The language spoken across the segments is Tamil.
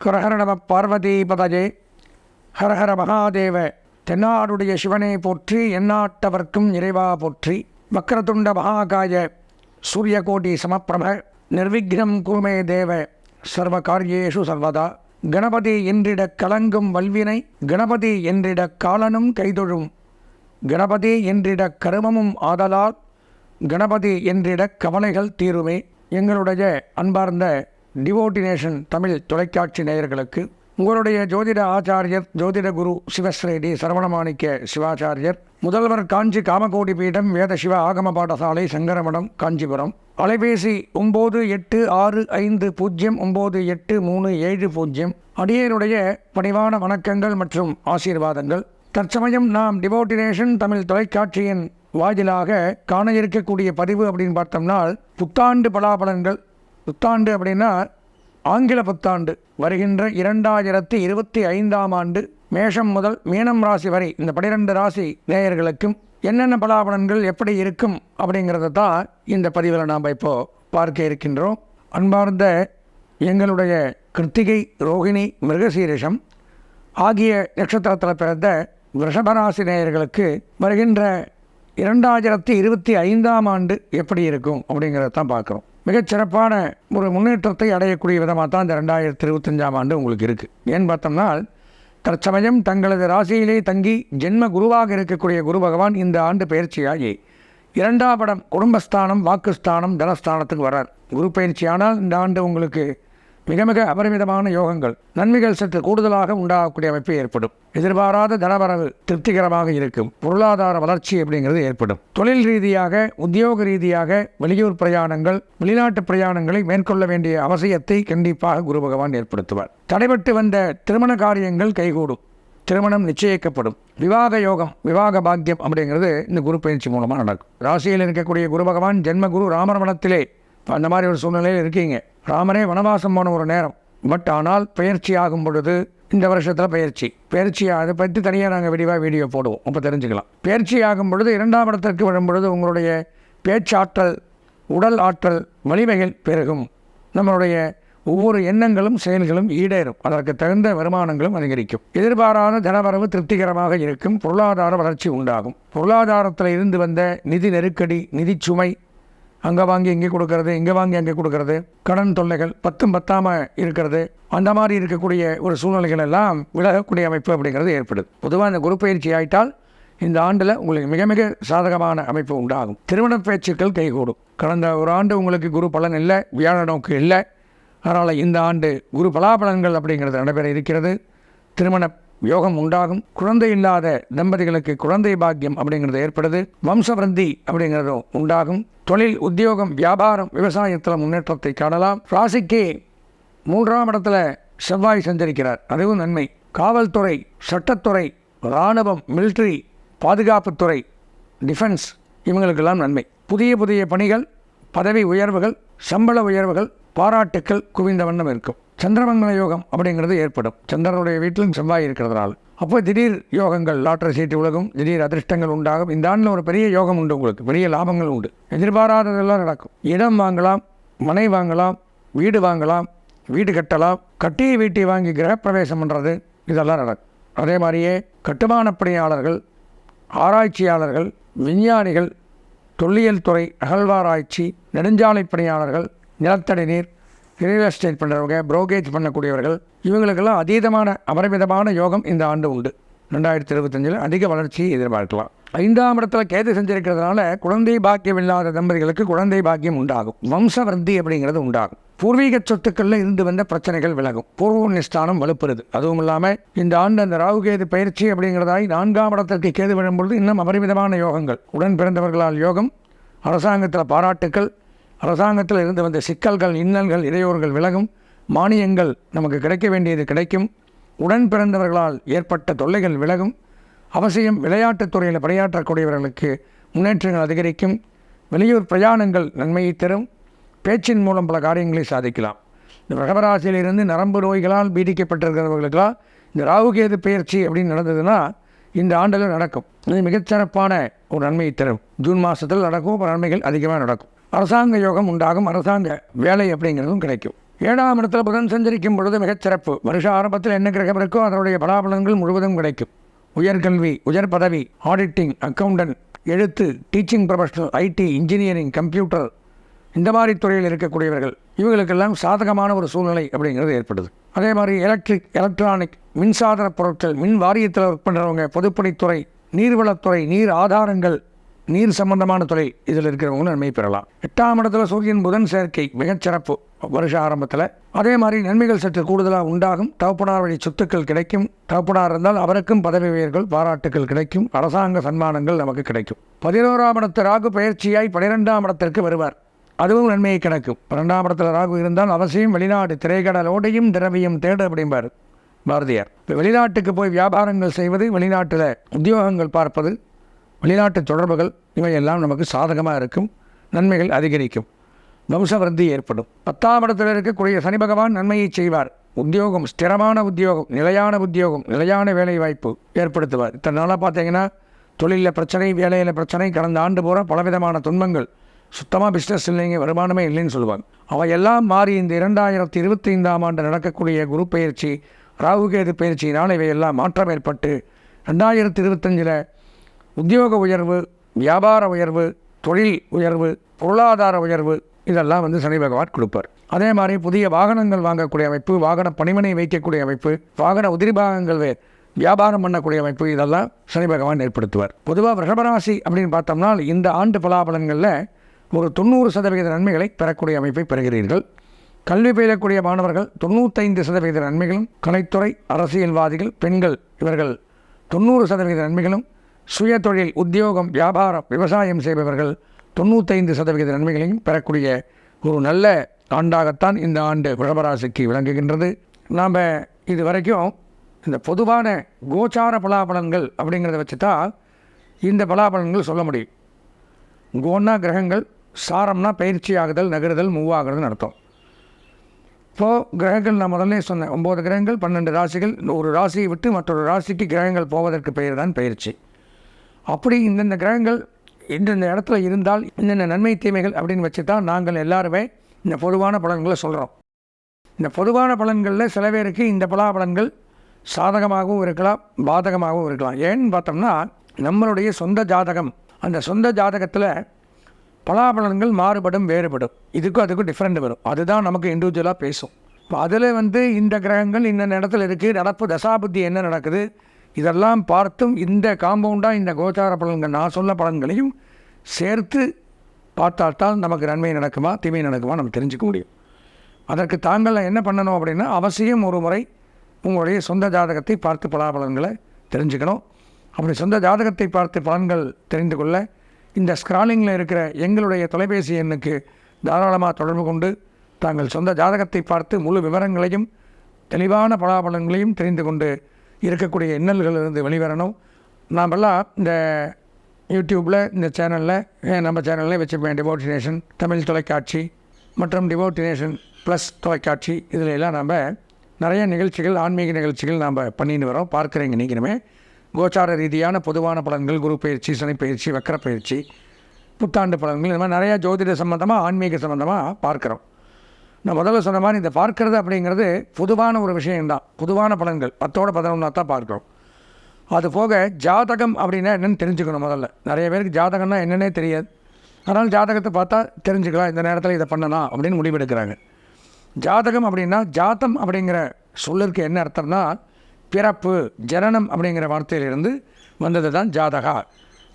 ஹரஹர நம பார்வதி பதஜே ஹரஹர மகாதேவ தென்னாடுடைய சிவனை போற்றி எந்நாட்டவர்க்கும் இறைவா போற்றி. வக்ரதுண்ட மகாகாய சூரியகோடி சமப்பிரப நிர்விக்னம் குருமே தேவ சர்வ காரியேஷு சர்வதா. கணபதி என்றிட கலங்கும் வல்வினை கணபதி என்றிட காலனும் கைதொழும். கணபதி என்றிட கருமமும் ஆதலால் கணபதி என்றிட கவலைகள் தீருமே. எங்களுடைய அன்பார்ந்த டிவோட்டினேஷன் தமிழ் தொலைக்காட்சி நேயர்களுக்கு உங்களுடைய ஜோதிட ஆச்சாரியர் ஜோதிட குரு சிவஸ்ரேடி சரவணமாணிக்க சிவாச்சாரியர் முதல்வர் காஞ்சி காமகோடி பீடம் வேத சிவ ஆகம பாடசாலை சங்கரமடம் காஞ்சிபுரம். அலைபேசி ஒம்பது எட்டு ஆறு ஐந்து பூஜ்ஜியம் ஒம்பது எட்டு மூணு ஏழு பூஜ்ஜியம் அடியனுடைய பணிவான வணக்கங்கள் மற்றும் ஆசீர்வாதங்கள். தற்சமயம் நாம் டிவோட்டினேஷன் தமிழ் தொலைக்காட்சியின் வாயிலாக காண இருக்கக்கூடிய பதிவு அப்படின்னு பார்த்தோம்னால் புத்தாண்டு பலாபலன்கள் புத்தாண்டு அப்படின்னா ஆங்கில புத்தாண்டு. வருகின்ற இரண்டாயிரத்தி இருபத்தி ஐந்தாம் ஆண்டு மேஷம் முதல் மீனம் ராசி வரை இந்த பனிரெண்டு ராசி நேயர்களுக்கும் என்னென்ன பலாபலன்கள் எப்படி இருக்கும் அப்படிங்கிறத தான் இந்த பதிவில் நாம் இப்போ பார்க்க இருக்கின்றோம். அன்பார்ந்த எங்களுடைய கிருத்திகை ரோகிணி மிருகசீரிஷம் ஆகிய நட்சத்திரத்தில் பிறந்த ரிஷபராசி நேயர்களுக்கு வருகின்ற இரண்டாயிரத்தி இருபத்தி ஐந்தாம் ஆண்டு எப்படி இருக்கும் அப்படிங்கிறத தான் பார்க்குறோம். மிகச்சிறப்பான ஒரு முன்னேற்றத்தை அடையக்கூடிய விதமாக தான் இந்த ரெண்டாயிரத்தி இருபத்தஞ்சாம் ஆண்டு உங்களுக்கு இருக்குது ஏன்னு பார்த்தோம்னா தற்சமயம் தங்களது ராசியிலே தங்கி ஜென்ம குருவாக இருக்கக்கூடிய குரு பகவான் இந்த ஆண்டு பயிற்சியாகி இரண்டாம் படம் குடும்பஸ்தானம் வாக்குஸ்தானம் தனஸ்தானத்துக்கு வரார் குரு பயிற்சியானால் இந்த ஆண்டு உங்களுக்கு மிக மிக அபரிமிதமான யோகங்கள் நன்மைகள் சற்று கூடுதலாக உண்டாகக்கூடிய அமைப்பு ஏற்படும். எதிர்பாராத தனவரவு திருப்திகரமாக இருக்கும். பொருளாதார வளர்ச்சி அப்படிங்கிறது ஏற்படும். தொழில் ரீதியாக உத்தியோக ரீதியாக வெளியூர் பிரயாணங்கள் வெளிநாட்டு பிரயாணங்களை மேற்கொள்ள வேண்டிய அவசியத்தை கண்டிப்பாக குரு பகவான் ஏற்படுத்துவார். தடைபட்டு வந்த திருமண காரியங்கள் கைகூடும். திருமணம் நிச்சயிக்கப்படும். விவாக யோகம் விவாக பாக்கியம் அப்படிங்கிறது இந்த குரு பயிற்சி மூலமாக நடக்கும். ராசியில் இருக்கக்கூடிய குரு பகவான் ஜென்ம குரு ராமரவணத்திலே அந்த மாதிரி ஒரு சூழ்நிலையில் இருக்கீங்க. ராமரே வனவாசம் போன ஒரு நேரம். பட் ஆனால் பயிற்சி ஆகும் பொழுது இந்த வருஷத்தில் பயிற்சி. பயிற்சி அதை பற்றி தனியாக நாங்கள் விரிவாக வீடியோ போடுவோம். அப்போ தெரிஞ்சுக்கலாம். பயிற்சி ஆகும் பொழுது இரண்டாம் இடத்திற்கு வரும் பொழுது உங்களுடைய பேச்சாற்றல் உடல் ஆற்றல் வலிமைகள் பெருகும். நம்மளுடைய ஒவ்வொரு எண்ணங்களும் செயல்களும் ஈடேறும். அதற்கு தகுந்த வருமானங்களும் அதிகரிக்கும். எதிர்பாராத தனவரவு திருப்திகரமாக இருக்கும். பொருளாதார வளர்ச்சி உண்டாகும். பொருளாதாரத்தில் இருந்து வந்த நிதி நெருக்கடி நிதி சுமை அங்கே வாங்கி இங்கே கொடுக்கறது இங்கே வாங்கி அங்கே கொடுக்கறது கடன் தொல்லைகள் பத்தும் பத்தாமல் இருக்கிறது அந்த மாதிரி இருக்கக்கூடிய ஒரு சூழ்நிலைகள் எல்லாம் விலகக்கூடிய அமைப்பு அப்படிங்கிறது ஏற்படுது. பொதுவாக இந்த குரு பயிற்சி ஆயிட்டால் இந்த ஆண்டில் உங்களுக்கு மிக மிக சாதகமான அமைப்பு உண்டாகும். திருமண பேச்சுக்கள் கைகூடும். கடந்த ஒரு ஆண்டு உங்களுக்கு குரு பலன் இல்லை வியாழ நோக்கு இல்லை. அதனால் இந்த ஆண்டு குரு பலாபலன்கள் அப்படிங்கிறது நடைபெற இருக்கிறது. திருமண யோகம் உண்டாகும். குழந்தை இல்லாத தம்பதிகளுக்கு குழந்தை பாக்கியம் அப்படிங்கிறது ஏற்படுது. வம்சவருத்தி அப்படிங்கிறதும் உண்டாகும். தொழில் உத்தியோகம் வியாபாரம் விவசாயத்தில் முன்னேற்றத்தை காணலாம். ராசிக்கு மூன்றாம் இடத்துல செவ்வாய் சஞ்சரிக்கிறார். அதுவும் நன்மை. காவல்துறை சட்டத்துறை இராணுவம் மிலிட்ரி பாதுகாப்புத்துறை டிஃபென்ஸ் இவங்களுக்கெல்லாம் நன்மை. புதிய புதிய பணிகள் பதவி உயர்வுகள் சம்பள உயர்வுகள் பாராட்டுக்கள் குவிந்த வண்ணம் இருக்கும். சந்திரமங்கல யோகம் அப்படிங்கிறது ஏற்படும். சந்திரனுடைய வீட்டிலும் செவ்வாய் இருக்கிறதுனால. அப்போ திடீர் யோகங்கள் லாட்டரி சீட்டு உலகம் திடீர் அதிர்ஷ்டங்கள் உண்டாகும். இந்த ஆண்டில் ஒரு பெரிய யோகம் உண்டு உங்களுக்கு. பெரிய லாபங்கள் உண்டு. எதிர்பாராததெல்லாம் நடக்கும். இடம் வாங்கலாம் மனை வாங்கலாம் வீடு வாங்கலாம் வீடு கட்டலாம். கட்டிய வீட்டை வாங்கி கிரகப்பிரவேசம் பண்ணுறது இதெல்லாம் நடக்கும். அதே மாதிரியே கட்டுமானப் பணியாளர்கள் ஆராய்ச்சியாளர்கள் விஞ்ஞானிகள் தொல்லியல் துறை அகழ்வாராய்ச்சி நெடுஞ்சாலை பணியாளர்கள் நிலத்தடி நீர் ரியல் எஸ்டேட் பண்ணுறவங்க ப்ரோக்கேஜ் பண்ணக்கூடியவர்கள் இவங்களுக்கெல்லாம் அதீதமான அபரிமிதமான யோகம் இந்த ஆண்டு உண்டு. ரெண்டாயிரத்தி இருபத்தஞ்சில் அதிக வளர்ச்சியை எதிர்பார்க்கலாம். ஐந்தாம் இடத்துல கேது செஞ்சிருக்கிறதுனால குழந்தை பாக்கியம் இல்லாத தம்பதிகளுக்கு குழந்தை பாக்கியம் உண்டாகும். வம்சவர்த்தி அப்படிங்கிறது உண்டாகும். பூர்வீக சொத்துக்களில் இருந்து வந்த பிரச்சனைகள் விலகும். பூர்வ நிஸ்தானம் வலுப்புறது. அதுவும் இல்லாமல் இந்த ஆண்டு அந்த ராகு கேது பயிற்சி அப்படிங்கிறதாய் நான்காம் இடத்திற்கு கேது விழும்பொழுது இன்னும் அபரிமிதமான யோகங்கள். உடன் பிறந்தவர்களால் யோகம் அரசாங்கத்தில் பாராட்டுக்கள் அரசாங்கத்தில் இருந்து வந்த சிக்கல்கள் இன்னல்கள் இடையூறுகள் விலகும். மானியங்கள் நமக்கு கிடைக்க வேண்டியது கிடைக்கும். உடன் பிறந்தவர்களால் ஏற்பட்ட தொல்லைகள் விலகும். அவசியம் விளையாட்டுத் துறையில் பணியாற்றக்கூடியவர்களுக்கு முன்னேற்றங்கள் அதிகரிக்கும். வெளியூர் பிரயாணங்கள் நன்மையை தரும். பேச்சின் மூலம் பல காரியங்களை சாதிக்கலாம். இந்த கடகராசியிலிருந்து நரம்பு நோய்களால் பீடிக்கப்பட்டிருக்கிறவர்களுக்கெல்லாம் இந்த ராகுகேது பயிற்சி அப்படின்னு நடந்ததுன்னா இந்த ஆண்டில் நடக்கும். இது மிகச்சிறப்பான ஒரு நன்மையை தரும். ஜூன் மாதத்தில் நடக்கும். அப்ப நன்மைகள் அதிகமாக நடக்கும். அரசாங்க யோகம் உண்டாகும். அரசாங்க வேலை அப்படிங்கிறதும் கிடைக்கும். ஏழாம் இடத்துல புதன் சஞ்சரிக்கும் பொழுது மிகச்சிறப்பு வருஷ ஆரம்பத்தில் என்ன கிரகம் இருக்கோ அதனுடைய பலாபலன்கள் முழுவதும் கிடைக்கும். உயர்கல்வி உயர் பதவி ஆடிட்டிங் அக்கௌண்டன்ட் எழுத்து teaching professional IT engineering computer இந்த மாதிரி துறையில் இருக்கக்கூடியவர்கள் இவங்களுக்கெல்லாம் சாதகமான ஒரு சூழ்நிலை அப்படிங்கிறது ஏற்படுது. அதே மாதிரி எலக்ட்ரிக் எலக்ட்ரானிக் மின்சாதன பொருட்கள் மின் வாரியத்தில் ஒர்க் பண்ணுறவங்க பொதுப்பணித்துறை நீர்வளத்துறை நீர் ஆதாரங்கள் நீர் சம்பந்தமான துறை இதில் இருக்கிறவங்களும் நன்மை பெறலாம். எட்டாம் இடத்துல சூரியன் புதன் சேர்க்கை மிகச்சிறப்பு வருஷ ஆரம்பத்தில் அதே மாதிரி நன்மைகள் சற்று கூடுதலாக உண்டாகும். தகப்பனார் வழி சொத்துக்கள் கிடைக்கும். தகப்பனார் இருந்தால் அவருக்கும் பதவி உயர்கள் பாராட்டுகள் கிடைக்கும். அரசாங்க சன்மானங்கள் நமக்கு கிடைக்கும். பதினோராம் இடத்து ராகு பயிற்சியாய் பனிரெண்டாம் இடத்திற்கு வருவார். அதுவும் நன்மையை கிடைக்கும். பன்னெண்டாம் இடத்துல ராகு இருந்தால் அவசியம் வெளிநாடு திரைக்கடலோடையும் திரவியம் தேடு அப்படிம்பார் பாரதியார். இப்போ வெளிநாட்டுக்கு போய் வியாபாரங்கள் செய்வது வெளிநாட்டில் உத்தியோகங்கள் பார்ப்பது வெளிநாட்டு தொடர்புகள் இவையெல்லாம் நமக்கு சாதகமாக இருக்கும் நன்மைகள் அதிகரிக்கும். வம்சவருந்தி ஏற்படும். பத்தாம் இடத்தில் இருக்கக்கூடிய சனி பகவான் நன்மையை செய்வார். உத்தியோகம் ஸ்திரமான உத்தியோகம் நிலையான உத்தியோகம் நிலையான வேலை வாய்ப்பு ஏற்படுத்துவார். இத்தனை நாளாக பார்த்தீங்கன்னா தொழிலில் பிரச்சனை வேலையில் பிரச்சனை கடந்த ஆண்டு பூரா பலவிதமான துன்பங்கள். சுத்தமாக பிஸ்னஸ் இல்லைங்க வருமானமே இல்லைன்னு சொல்லுவாங்க. அவையெல்லாம் மாறி இந்த இரண்டாயிரத்தி இருபத்தி ஐந்தாம் ஆண்டு நடக்கக்கூடிய குரு பயிற்சி ராகுகேது பயிற்சியினால் இவையெல்லாம் மாற்றம் ஏற்பட்டு ரெண்டாயிரத்தி இருபத்தஞ்சில் உத்தியோக உயர்வு வியாபார உயர்வு தொழில் உயர்வு பொருளாதார உயர்வு இதெல்லாம் வந்து சனி பகவான் கொடுப்பார். அதே மாதிரி புதிய வாகனங்கள் வாங்கக்கூடிய அமைப்பு வாகன பணிமனை வைக்கக்கூடிய அமைப்பு வாகன உதிரிபாகங்கள் பாகங்கள் வியாபாரம் பண்ணக்கூடிய அமைப்பு இதெல்லாம் சனி பகவான் ஏற்படுத்துவார். பொதுவாக ரிஷபராசி அப்படின்னு பார்த்தோம்னா இந்த ஆண்டு பலாபலன்களில் ஒரு தொண்ணூறு சதவிகித நன்மைகளை பெறக்கூடிய அமைப்பை பெறுகிறீர்கள். கல்வி பயிலக்கூடிய மாணவர்கள் தொண்ணூத்தைந்து சதவிகித நன்மைகளும் கலைத்துறை அரசியல்வாதிகள் பெண்கள் இவர்கள் தொண்ணூறு சதவிகித நன்மைகளும் சுயதொழில் உத்தியோகம் வியாபாரம் விவசாயம் செய்பவர்கள் தொண்ணூத்தைந்து சதவிகித நன்மைகளையும் பெறக்கூடிய ஒரு நல்ல ஆண்டாகத்தான் இந்த ஆண்டு குழபராசிக்கு விளங்குகின்றது. நாம் இது வரைக்கும் இந்த பொதுவான கோச்சார பலாபலன்கள் அப்படிங்கிறத வச்சு தான் இந்த பலாபலன்கள் சொல்ல முடியும். கோன்னா கிரகங்கள் சாரம்னா பயிற்சி ஆகுதல் நகருதல் மூவ் ஆகுறதுன்னு அர்த்தம். இப்போது கிரகங்கள் நான் முதல்ல சொன்னேன் ஒம்பது கிரகங்கள் பன்னெண்டு ராசிகள் ஒரு ராசியை விட்டு மற்றொரு ராசிக்கு கிரகங்கள் போவதற்கு பெயர் தான் பயிற்சி. அப்படி இந்தந்த கிரகங்கள் இந்தந்த இடத்துல இருந்தால் இந்தந்த நன்மை தீமைகள் அப்படின்னு வச்சு தான் நாங்கள் எல்லாருமே இந்த பொதுவான பலன்களை சொல்கிறோம் இந்த பொதுவான பலன்களில் சில பேருக்கு இந்த பலாபலன்கள் சாதகமாகவும் இருக்கலாம் பாதகமாகவும் இருக்கலாம். ஏன்னு பார்த்தோம்னா நம்மளுடைய சொந்த ஜாதகம் அந்த சொந்த ஜாதகத்தில் பலாபலன்கள் மாறுபடும் வேறுபடும். இதுக்கும் அதுக்கும் டிஃப்ரெண்ட் வரும். அதுதான் நமக்கு இண்டிவிஜுவலாக பேசும். இப்போ அதில் வந்து இந்த கிரகங்கள் இந்த இடத்துல இருக்குது நடப்பு தசாபுத்தி என்ன நடக்குது? இதெல்லாம் பார்த்தும் இந்த காம்பவுண்டாக இந்த கோச்சார பலன்கள் நான் சொன்ன பலன்களையும் சேர்த்து பார்த்தால்தான் நமக்கு நன்மை நடக்குமா தீமை நடக்குமா நம்ம தெரிஞ்சுக்க முடியும். அதற்கு தாங்கள் என்ன பண்ணணும் அப்படின்னா அவசியம் ஒரு முறை உங்களுடைய சொந்த ஜாதகத்தை பார்த்து பலாபலன்களை தெரிஞ்சுக்கணும். அப்படி சொந்த ஜாதகத்தை பார்த்து பலன்கள் தெரிந்து கொள்ள இந்த ஸ்க்ராலிங்கில் இருக்கிற எங்களுடைய தொலைபேசி எண்ணுக்கு தாராளமாக தொடர்பு கொண்டு தாங்கள் சொந்த ஜாதகத்தை பார்த்து முழு விவரங்களையும் தெளிவான பலாபலன்களையும் தெரிந்து கொண்டு இருக்கக்கூடிய இன்னல்களிலிருந்து வெளிவரணும். நாமெல்லாம் இந்த யூடியூப்பில் இந்த சேனலில் நம்ம சேனல்லே வச்சுப்பேன் டிவோட்டினேஷன் தமிழ் தொலைக்காட்சி மற்றும் டிவோட்டினேஷன் ப்ளஸ் தொலைக்காட்சி. இதில் எல்லாம் நம்ம நிறைய நிகழ்ச்சிகள் ஆன்மீக நிகழ்ச்சிகள் நாம் பண்ணின்னு வரோம். பார்க்குறீங்க நீங்களுமே. கோச்சார ரீதியான பொதுவான பலன்கள் குரு பயிற்சி சனி பயிற்சி வக்கர பயிற்சி புத்தாண்டு பலன்கள் இந்த மாதிரி நிறையா ஜோதிட சம்மந்தமாக ஆன்மீக சம்மந்தமாக பார்க்குறோம். நான் முதல்ல சொன்ன மாதிரி இந்த பார்க்கறது அப்படிங்கிறது பொதுவான ஒரு விஷயம்தான். பொதுவான பலன்கள். பத்தோட பதினொன்றா தான் பார்க்குறோம். அது போக ஜாதகம் அப்படின்னா என்னென்னு தெரிஞ்சுக்கணும் முதல்ல. நிறைய பேருக்கு ஜாதகம்னா என்னன்னே தெரியாது. அதனால் ஜாதகத்தை பார்த்தா தெரிஞ்சுக்கலாம் இந்த நேரத்தில் இதை பண்ணலாம் அப்படின்னு முடிவெடுக்கிறாங்க. ஜாதகம் அப்படின்னா ஜாத்தம் அப்படிங்கிற சொல்லிற்கு என்ன அர்த்தம்னா பிறப்பு ஜனனம் அப்படிங்கிற வார்த்தையிலிருந்து வந்தது தான் ஜாதகா.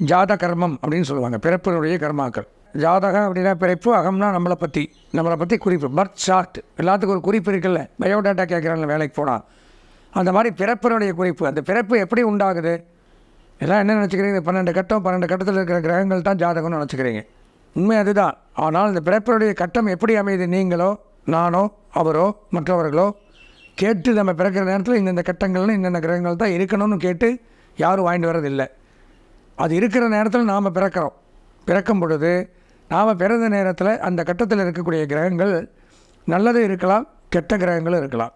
ஜாத கர்மம் அப்படின்னு சொல்லுவாங்க. பிறப்பினுடைய கர்மாக்கள். ஜாதகம் அப்படின்னா பிறப்பு அகம்னா நம்மளை பற்றி நம்மளை பற்றி குறிப்பு பர்த் சார்ட் எல்லாத்துக்கும் ஒரு குறிப்பு இருக்குல்ல. பயோடேட்டா கேட்குறாங்க வேலைக்கு போனால் அந்த மாதிரி பிறப்பினுடைய குறிப்பு அந்த பிறப்பு எப்படி உண்டாகுது? எல்லாம் என்ன நினச்சிக்கிறீங்க? பன்னெண்டு கட்டம் பன்னெண்டு கட்டத்தில் இருக்கிற கிரகங்கள் தான் ஜாதகம்னு நினச்சிக்கிறீங்க. உண்மை அதுதான். ஆனால் இந்த பிறப்பினுடைய கட்டம் எப்படி அமையுது? நீங்களோ நானோ அவரோ மற்றவர்களோ? கேட்டு நம்ம பிறக்கிற நேரத்தில் இந்தந்த கட்டங்கள்னு இந்தந்த கிரகங்கள் தான் இருக்கணும்னு கேட்டு யாரும் வாங்கிட்டு வர்றதில்லை. அது இருக்கிற நேரத்தில் நாம் பிறக்கிறோம். பிறக்கும் பொழுது நாம் பிறந்த நேரத்தில் அந்த கட்டத்தில் இருக்கக்கூடிய கிரகங்கள் நல்லது இருக்கலாம் கெட்ட கிரகங்களும் இருக்கலாம்.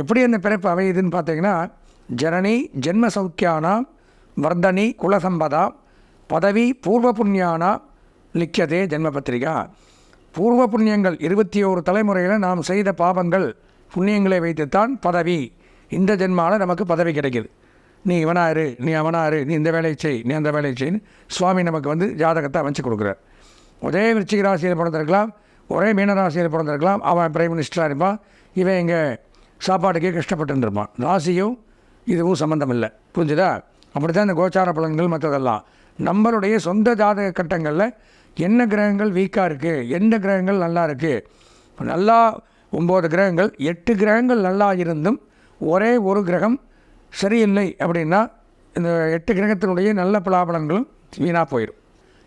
எப்படி அந்த பிறப்பு அமையுதுன்னு பார்த்தீங்கன்னா ஜனனி ஜென்ம சௌக்கியானா வர்தனி குலசம்பதா பதவி பூர்வ புண்ணியானா லிக்கதே ஜென்ம பத்திரிகா. பூர்வ புண்ணியங்கள் இருபத்தி ஓரு தலைமுறையில் நாம் செய்த பாவங்கள் புண்ணியங்களை வைத்துத்தான் பதவி. இந்த ஜென்மாவில் நமக்கு பதவி கிடைக்கிது. நீ இவனாரு நீ அவனாரு நீ இந்த வேலையை செய் நீ அந்த வேலையை செய்ன்னு சுவாமி நமக்கு வந்து ஜாதகத்தை அமைச்சு கொடுக்குறார். ஒரே விருச்சிக ராசியில் பிறந்திருக்கலாம் ஒரே மீன ராசியில் பிறந்திருக்கலாம் அவன் பிரைம் மினிஸ்டராக இருப்பான் இவன் இங்கே சாப்பாட்டுக்கே கஷ்டப்பட்டு ராசியும் இதுவும் சம்மந்தம் இல்லை புரிஞ்சுதா? அப்படி தான் இந்த கோச்சார பலன்கள் மற்றதெல்லாம். நம்மளுடைய சொந்த ஜாதக கட்டங்களில் என்ன கிரகங்கள் வீக்காக இருக்குது எந்த கிரகங்கள் நல்லா இருக்குது நல்லா ஒம்பது கிரகங்கள் எட்டு கிரகங்கள் நல்லா இருந்தும் ஒரே ஒரு கிரகம் சரியில்லை அப்படின்னா இந்த எட்டு கிரகத்தினுடைய நல்ல பலாபலன்களும் வீணாக போயிடும்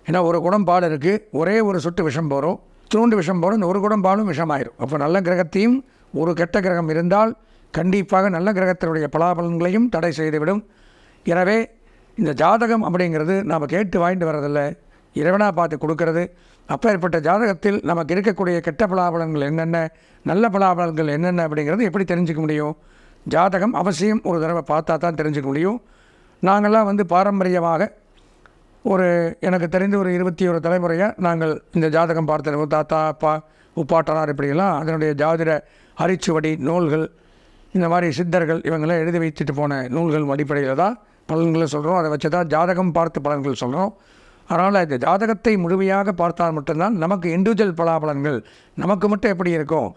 ஏன்னா ஒரு குடம் பால் இருக்குது ஒரே ஒரு சொட்டு விஷம் போகிறோம் தூண்டு விஷம் போகிறோம் ஒரு குடம் பாலும் விஷமாயிரும். அப்போ நல்ல கிரகத்தையும் ஒரு கெட்ட கிரகம் இருந்தால் கண்டிப்பாக நல்ல கிரகத்தினுடைய பலாபலன்களையும் தடை செய்துவிடும். எனவே இந்த ஜாதகம் அப்படிங்கிறது நாம் கேட்டு வாங்கிட்டு வர்றதில்ல. இறைவனாக பார்த்து கொடுக்கறது. அப்பேற்பட்ட ஜாதகத்தில் நமக்கு இருக்கக்கூடிய கெட்ட பலாபலன்கள் என்னென்ன நல்ல பலாபலன்கள் என்னென்ன அப்படிங்கிறது எப்படி தெரிஞ்சுக்க முடியும்? ஜாதகம் அவசியம் ஒரு தடவை பார்த்தா தான் தெரிஞ்சுக்க முடியும். நாங்கள்லாம் வந்து பாரம்பரியமாக ஒரு எனக்கு தெரிந்த ஒரு இருபத்தி ஒரு தலைமுறையாக நாங்கள் இந்த ஜாதகம் பார்த்த தாத்தா அப்பா உப்பாட்டனார் இப்படியெல்லாம் அதனுடைய ஜாதிட அரிச்சுவடி நூல்கள் இந்த மாதிரி சித்தர்கள் இவங்களாம் எழுதி வைத்துட்டு போன நூல்கள் அடிப்படையில் தான் பலன்களை சொல்கிறோம் அதை வச்சு தான் ஜாதகம் பார்த்து பலன்கள் சொல்கிறோம் அதனால் இந்த ஜாதகத்தை முழுமையாக பார்த்தால் மட்டும்தான் நமக்கு இண்டிவிஜுவல் பலாபலன்கள் நமக்கு மட்டும் எப்படி இருக்கும்?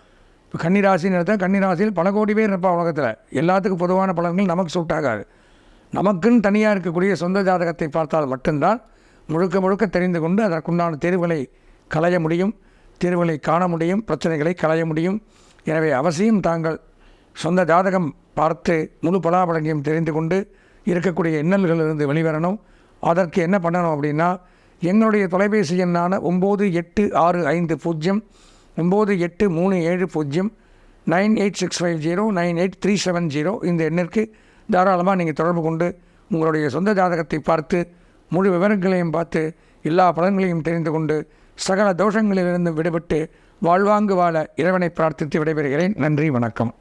இப்போ கன்னிராசின்னு எடுத்தால் கன்னிராசியில் பல கோடி பேர் இருப்பா உலகத்தில். எல்லாத்துக்கும் பொதுவான பலன்கள் நமக்கு சூட் ஆகாது. நமக்குன்னு தனியாக இருக்கக்கூடிய சொந்த ஜாதகத்தை பார்த்தால் மட்டும்தான் முழுக்க முழுக்க தெரிந்து கொண்டு அதற்குண்டான தேர்வுகளை களைய முடியும் தேர்வுகளை காண முடியும் பிரச்சனைகளை களைய முடியும். எனவே அவசியம் தாங்கள் சொந்த ஜாதகம் பார்த்து முழு பலாபலங்களையும் தெரிந்து கொண்டு இருக்கக்கூடிய இன்னல்களிலிருந்து வெளிவரணும். அதற்கு என்ன பண்ணணும் அப்படின்னா எங்களுடைய தொலைபேசி எண்ணான ஒம்பது எட்டு ஆறு ஐந்து பூஜ்ஜியம் ஒம்பது எட்டு மூணு ஏழு பூஜ்ஜியம் nine eight six five zero nine eight three seven zero இந்த எண்ணிற்கு தாராளமாக நீங்கள் தொடர்பு கொண்டு உங்களுடைய சொந்த ஜாதகத்தை பார்த்து முழு விவரங்களையும் பார்த்து எல்லா பலன்களையும் தெரிந்து கொண்டு சகல தோஷங்களிலிருந்து விடுபட்டு வாழ்வாங்கு வாழ இறைவனை பிரார்த்தித்து விடைபெறுகிறேன். நன்றி வணக்கம்.